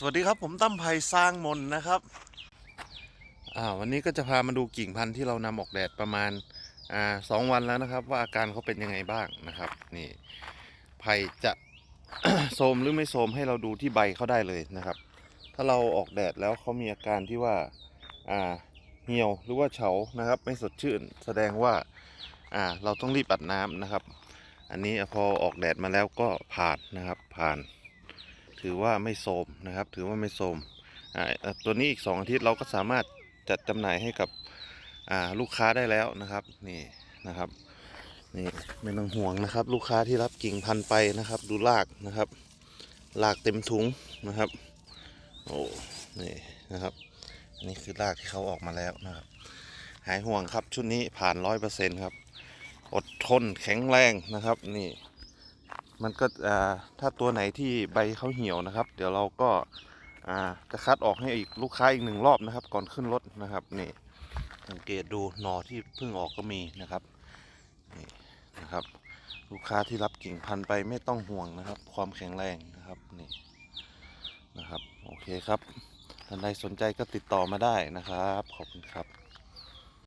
สวัสดีครับผมตั้มไผ่สร้างมนนะครับอ่าวันนี้ก็จะพามาดูกิ่งพันธุ์ที่เรานำออกแดดประมาณอ่าสองวันแล้วนะครับ ว่าอาการเขาเป็นยังไงบ้างนะครับนี่ไผ่จะโทมหรือไม่โทมให้เราดูที่ใบเขาได้เลยนะครับ ถ้าเราออกแดดแล้วเขามีอาการที่ว่าอ่าเหี่ยวหรือว่าเฉานะครับ ไม่สดชื่น แสดงว่าอ่าเราต้องรีบอัดน้ำนะครับ อันนี้พอออกแดดมาแล้วก็ผ่านนะครับผ่าน ถือว่าไม่โทรมนะครับ ถือว่าไม่โทรมตัวนี้อีก 2 อาทิตย์เราก็สามารถจัดจำหน่ายให้กับลูกค้าได้แล้วนะครับนี่นะครับนี่ไม่ต้องห่วงนะครับ ลูกค้าที่รับกิ่งพันไปนะครับ ดูรากนะครับรากเต็มถุงนะครับโอ้นี่นะครับอันนี่คือรากที่เขาออกมาแล้วนะครับ หายห่วงครับชุดนี้ผ่านร้อยเปอร์เซ็นต์ครับ อดทนแข็งแรงนะครับนี่ มันก็ถ้าตัวไหนที่ใบเขาเหี่ยวนะครับ เดี๋ยวเราก็จะคัดออกให้อีกลูกค้าอีกหนึ่งรอบนะครับ ก่อนขึ้นรถนะครับนี่สังเกตดูหนอที่เพิ่งออกก็มีนะครับนี่นะครับ ลูกค้าที่รับกิ่งพันธุ์ไปไม่ต้องห่วงนะครับ ความแข็งแรงนะครับนี่นะครับโอเคครับท่านใดสนใจก็ติดต่อมาได้นะครับ ขอบคุณครับ